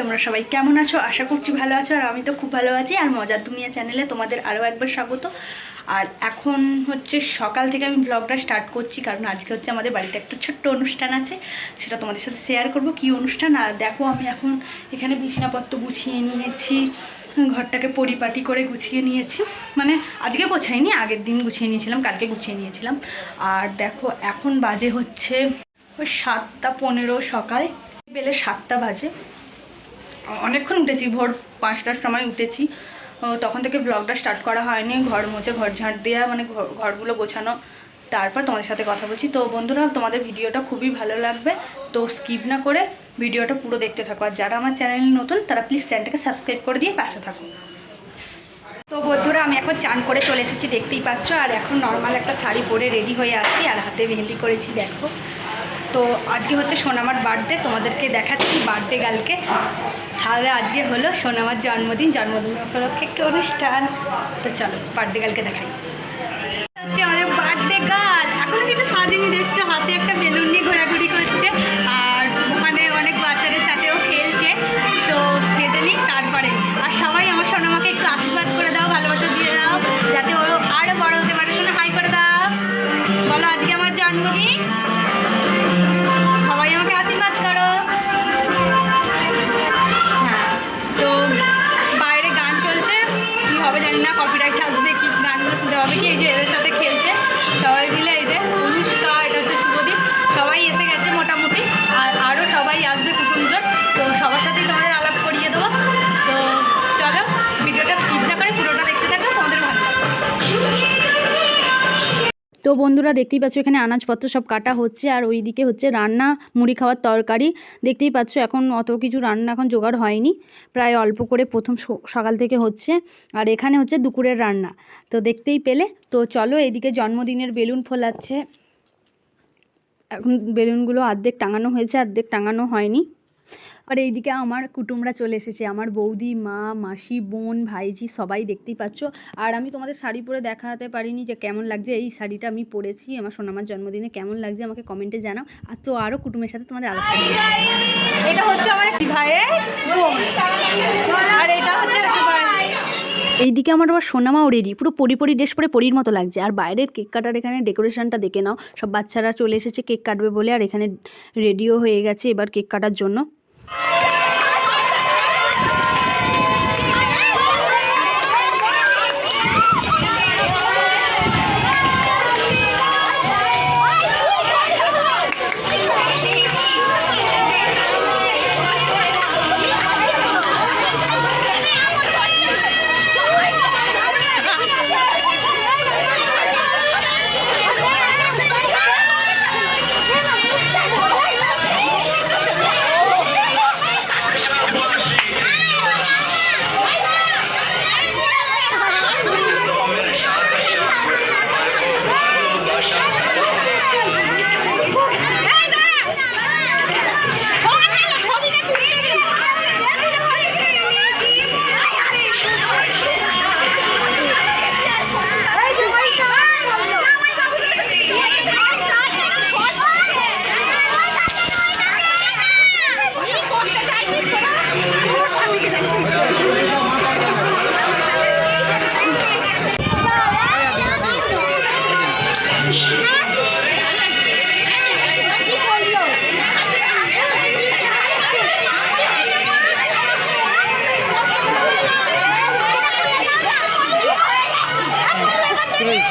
তোমরা সবাই কেমন আছো? আশা করছি ভালো আছো, আর আমি তো খুব ভালো আছি। আর মজার দুনিয়া চ্যানেলে তোমাদের আরও একবার স্বাগত। আর এখন হচ্ছে সকাল থেকে আমি ব্লগটা স্টার্ট করছি, কারণ আজকে হচ্ছে আমাদের বাড়িতে একটা ছোট্ট অনুষ্ঠান আছে। সেটা তোমাদের সাথে শেয়ার করব, কি অনুষ্ঠান? আর দেখো, আমি এখন এখানে বিছানাপত্র গুছিয়ে নিয়েছি, ঘরটাকে পরিপাটি করে গুছিয়ে নিয়েছি। মানে আজকে গোছাইনি, আগের দিন গুছিয়ে নিয়েছিলাম, কালকে গুছিয়ে নিয়েছিলাম। আর দেখো, এখন বাজে হচ্ছে ওই সাতটা পনেরো সকাল, বেলে সাতটা বাজে। অনেকক্ষণ উঠেছি, ভোর পাঁচটার সময় উঠেছি। তখন থেকে ব্লগটা স্টার্ট করা হয়নি, ঘর মুছে, ঘর ঝাঁট দেওয়া মানে ঘর- ঘরগুলো গোছানো। তারপর তোমাদের সাথে কথা বলছি। তো বন্ধুরা, তোমাদের ভিডিওটা খুবই ভালো লাগবে। তো স্কিপ না করে ভিডিওটা পুরো দেখতে থাকো। আর যারা আমার চ্যানেলে নতুন, তারা প্লিজ চ্যানেলটাকে সাবস্ক্রাইব করে দিয়ে পাশে থাকো। তো বন্ধুরা, আমি এখন চান করে চলে এসেছি, দেখতেই পাচ্ছ। আর এখন নর্মাল একটা শাড়ি পরে রেডি হয়ে আছি, আর হাতে মেহেন্দি করেছি, দেখো। তো আজকে হচ্ছে সোনামার বার্থডে তোমাদেরকে দেখাচ্ছি বার্থডে গালকে তাহলে আজকে হলো সোনামার জন্মদিন জন্মদিন উপলক্ষে একটু অনুষ্ঠান। তো চলো বার্থডে কালকে দেখাই। হচ্ছে আমাদের বার্থডে গার্ল এখনও কিন্তু সাজিনি তো বন্ধুরা দেখতেই পাচ্ছ, এখানে আনাজপত্র সব কাটা হচ্ছে আর ওইদিকে হচ্ছে রান্না, মুড়ি খাওয়ার তরকারি। দেখতেই পাচ্ছ, এখন অত কিছু রান্না এখন জোগাড় হয়নি, প্রায় অল্প করে প্রথম সকাল থেকে হচ্ছে। আর এখানে হচ্ছে দুপুরের রান্না, তো দেখতেই পেলে। তো চলো এদিকে জন্মদিনের বেলুন ফোলাচ্ছে। এখন বেলুনগুলো অর্ধেক টাঙানো হয়েছে, অর্ধেক টাঙানো হয়নি। আর এইদিকে আমার কুটুমরা চলে এসেছে। আমার বৌদি মা মাসি বোন ভাইজি সবাই দেখতেই পাচ্ছ। আর আমি তোমাদের শাড়ি পরে দেখাতে পারিনি যে কেমন লাগছে। এই শাড়িটা আমি পরেছি। আমার সোনামার জন্মদিনে কেমন লাগছে আমাকে কমেন্টে জানাও। আর তো আরও কুটুমের সাথে তোমাদের আলাপ। এটা হচ্ছে আমার ভাইয়ের আর এটা হচ্ছে এইদিকে আমার আবার সোনামাও রেডি পুরো পরি পরি ড্রেস পরে পরির মতো লাগছে। আর বাইরের কেক কাটার এখানে ডেকোরেশনটা দেখে নাও। সব বাচ্চারা চলে এসেছে কেক কাটবে বলে। আর এখানে রেডিও হয়ে গেছে এবার কেক কাটার জন্য। Yeah.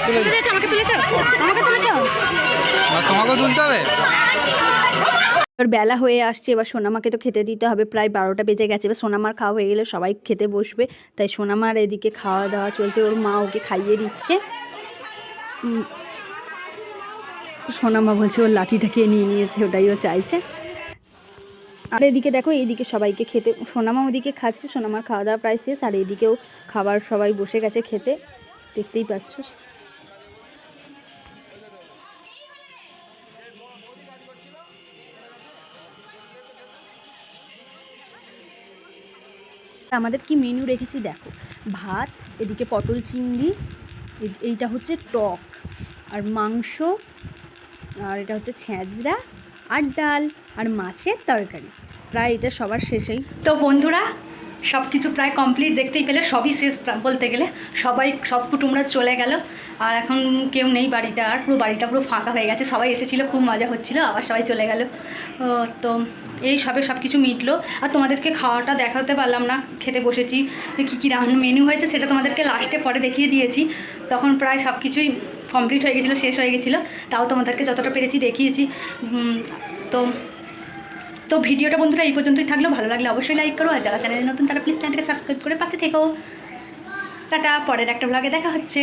তুলে আমাকে তুলেছ আমাকে তুলেছ তোমাকেও তুলতে হবে? এবার বেলা হয়ে আসছে এবার সোনামাকে তো খেতে দিতে হবে। প্রায় বারোটা বেজে গেছে এবার সোনামার খাওয়া হয়ে গেলে সবাই খেতে বসবে। তাই সোনামার এদিকে খাওয়া দাওয়া চলছে ওর মা ওকে খাইয়ে দিচ্ছে। সোনামা বলছে ওর লাঠিটা লাঠিটাকে নিয়ে নিয়েছে ওটাই ও চাইছে। আর এদিকে দেখো এইদিকে সবাইকে খেতে সোনামা ওদিকে খাচ্ছে সোনামার খাওয়া দাওয়া প্রায় শেষ। আর এদিকেও খাবার সবাই বসে গেছে খেতে। দেখতেই পাচ্ছ আমাদের কি মেনু রেখেছি দেখো। ভাত, এদিকে পটল চিংড়ি এইটা হচ্ছে টক, আর মাংস, আর এটা হচ্ছে ছ্যাঁচড়া আর ডাল, আর মাছের তরকারি। প্রায় এটা সবার শেষেই। তো বন্ধুরা সব কিছু প্রায় কমপ্লিট দেখতেই পেলে, সবই শেষ বলতে গেলে। সবাই, সব কুটুমরা চলে গেল। আর এখন কেউ নেই বাড়িতে, আর পুরো বাড়িটা পুরো ফাঁকা হয়ে গেছে। সবাই এসেছিল, খুব মজা হচ্ছিল, আবার সবাই চলে গেল। তো এই সবে সব কিছু মিটলো। আর তোমাদেরকে খাওয়াটা দেখাতে পারলাম না, খেতে বসেছি। কী কী রান্না মেনু হয়েছে সেটা তোমাদেরকে লাস্টে পরে দেখিয়ে দিয়েছি। তখন প্রায় সব কিছুই কমপ্লিট হয়ে গেছিল, শেষ হয়ে গেছিল। তাও তোমাদেরকে যতটা পেরেছি দেখিয়েছি। তো তো ভিডিওটা বন্ধুরা এই পর্যন্তই থাকল। ভালো লাগলে অবশ্যই লাইক করো, আর যারা চ্যানেলে নতুন তারা প্লিজ চ্যানেলকে সাবস্ক্রাইব করে পাশে থেকো। টাটা, পরের একটা ব্লগে দেখা হচ্ছে।